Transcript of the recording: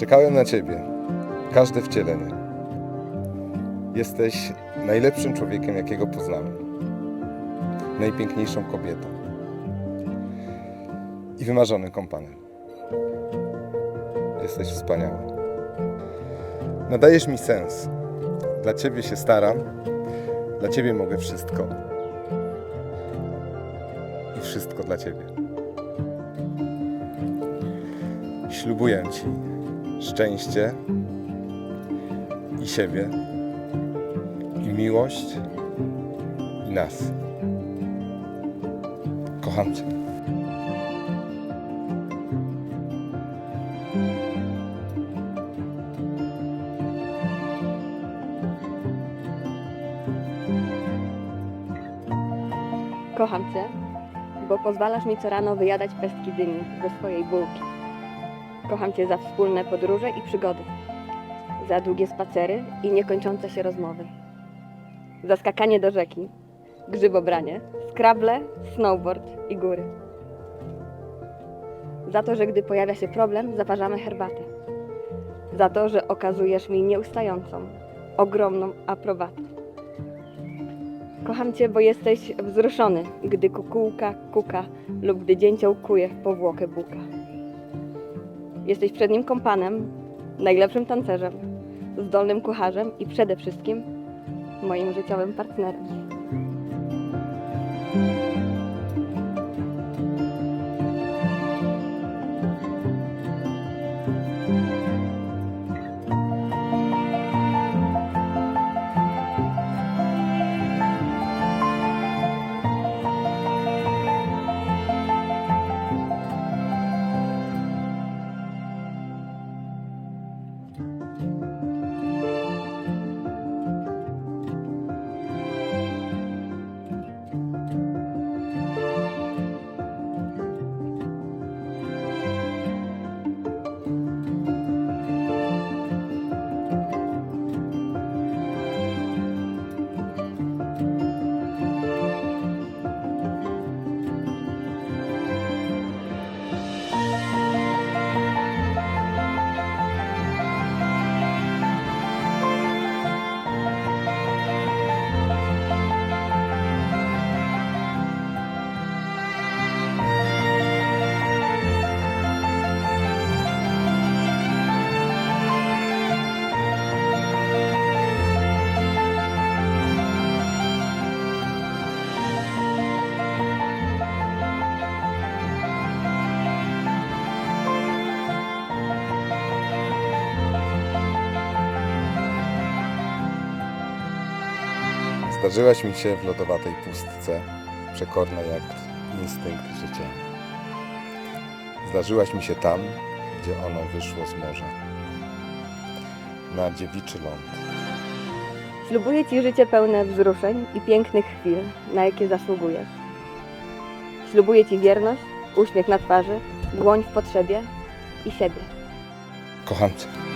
Czekałem na Ciebie. Każde wcielenie. Jesteś najlepszym człowiekiem, jakiego poznałem. Najpiękniejszą kobietą. I wymarzonym kompanem. Jesteś wspaniała. Nadajesz mi sens. Dla Ciebie się staram. Dla Ciebie mogę wszystko. I wszystko dla Ciebie. Ślubuję Ci szczęście i siebie, i miłość, i nas. Kocham Cię. Kocham Cię, bo pozwalasz mi co rano wyjadać pestki dyni ze swojej bułki. Kocham Cię za wspólne podróże i przygody, za długie spacery i niekończące się rozmowy, za skakanie do rzeki, grzybobranie, skrable, snowboard i góry. Za to, że gdy pojawia się problem, zaparzamy herbatę. Za to, że okazujesz mi nieustającą, ogromną aprobatę. Kocham Cię, bo jesteś wzruszony, gdy kukułka kuka lub gdy dzięcioł kuje w powłokę buka. Jesteś przednim kompanem, najlepszym tancerzem, zdolnym kucharzem i przede wszystkim moim życiowym partnerem. Zdarzyłaś mi się w lodowatej pustce, przekorna jak instynkt życia. Zdarzyłaś mi się tam, gdzie ono wyszło z morza. Na dziewiczy ląd. Ślubuję Ci życie pełne wzruszeń i pięknych chwil, na jakie zasługujesz. Ślubuję Ci wierność, uśmiech na twarzy, dłoń w potrzebie i siebie. Kocham Cię.